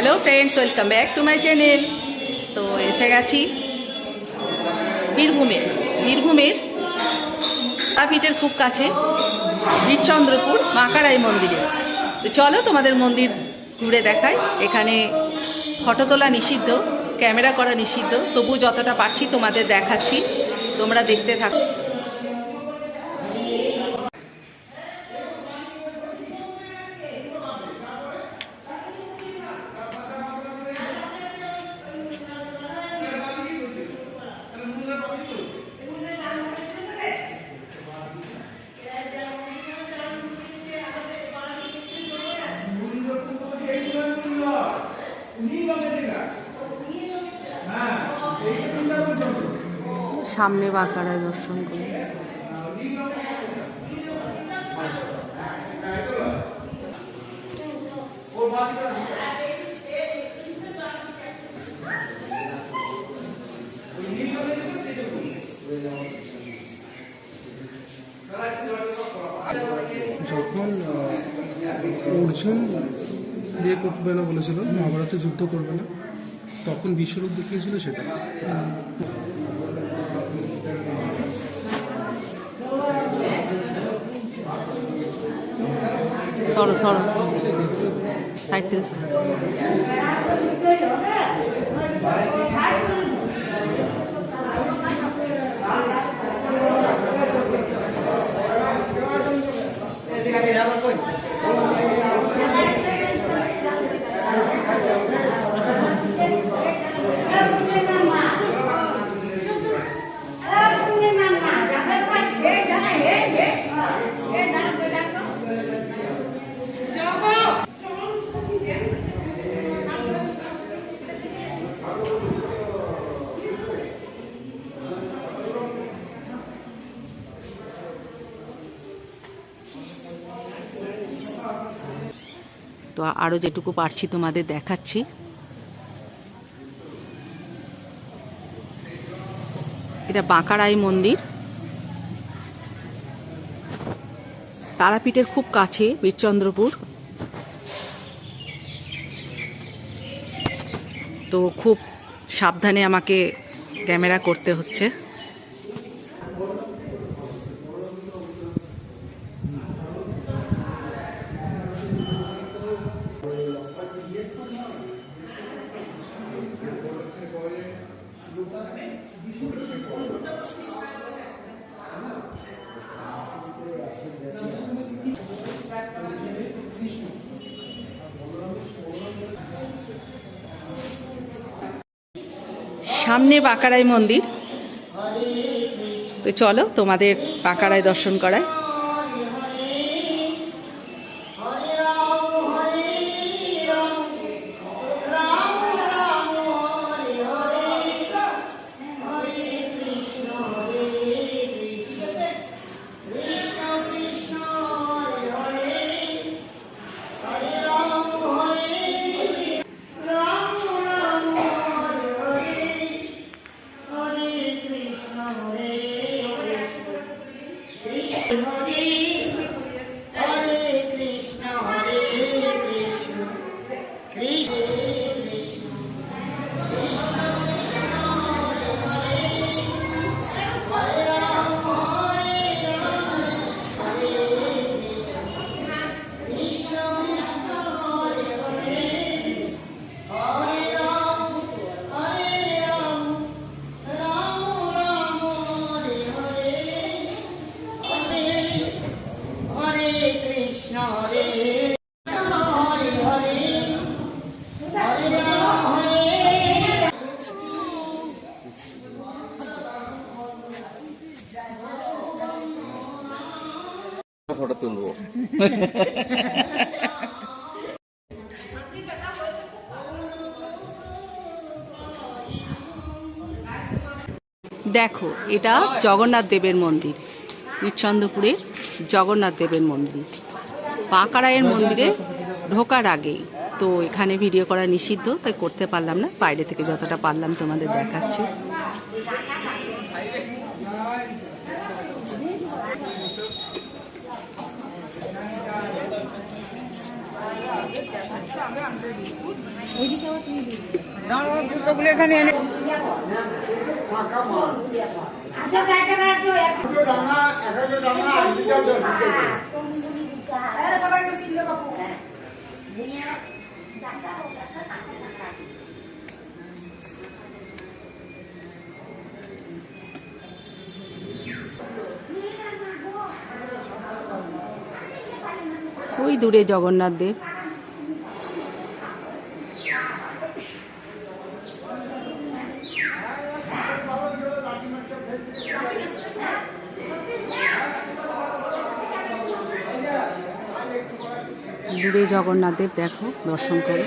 Hello friends welcome back to my channel তো এসে গেছি বীরভূমের বীরভূমের তাপিটের খুব কাছে বীরচন্দ্রপুর মাকারাই মন্দিরে। তো চলো তোমাদের মন্দির ঘুরে দেখাই। এখানে ফটো তোলা নিষিদ্ধ, ক্যামেরা করা নিষিদ্ধ। তবু যতটা পারছি তোমাদের দেখাচ্ছি। তোমরা দেখতে থাকো। সামনে বাঁকারায় দর্শন করি। যখন অর্জুন বিয়ে করবে না বলেছিল, মহাভারতে যুদ্ধ করবে না, তখন বিশ্বরূপ দেখিয়েছিল সেটা। সরো সরো সাইড থেকে সরো। তো আরও যেটুকু পারছি তোমাদের দেখাচ্ছি। এটা বাঁকারাই মন্দির। তারাপীঠের খুব কাছে, বীরচন্দ্রপুর। তো খুব সাবধানে আমাকে ক্যামেরা করতে হচ্ছে। সামনে বাঁকারাই মন্দির। তো চলো তোমাদের বাঁকারায় দর্শন করায় দেখো, এটা জগন্নাথ দেবের মন্দির বীরচন্দ্রপুরের জগন্নাথ দেবের মন্দির। পাঁকারায়ের মন্দিরে ঢোকার আগেই। তো এখানে ভিডিও করা নিষিদ্ধ, তাই করতে পারলাম না, বাইরে থেকে যতটা পারলাম তোমাদের দেখাচ্ছি। ঢুকে ওই দূরে জগন্নাথ দেব? দূরে জগন্নাথের দেখো দর্শন করো।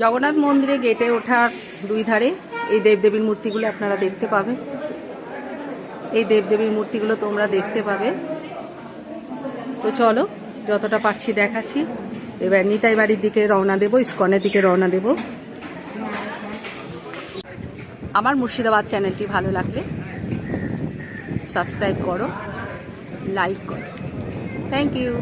জগন্নাথ মন্দিরে গেটে ওঠার দুই ধারে এই দেবদেবীর মূর্তিগুলো আপনারা দেখতে পাবেন এই দেবদেবীর মূর্তিগুলো তোমরা দেখতে পাবে। তো চলো, যতটা পাচ্ছি দেখাচ্ছি। এবার নিতাই বাড়ির দিকে রওনা দেবো, ইস্কনের দিকে রওনা দেব। আমার মুর্শিদাবাদ চ্যানেলটি ভালো লাগলে সাবস্ক্রাইব করো, লাইক করো। Thank you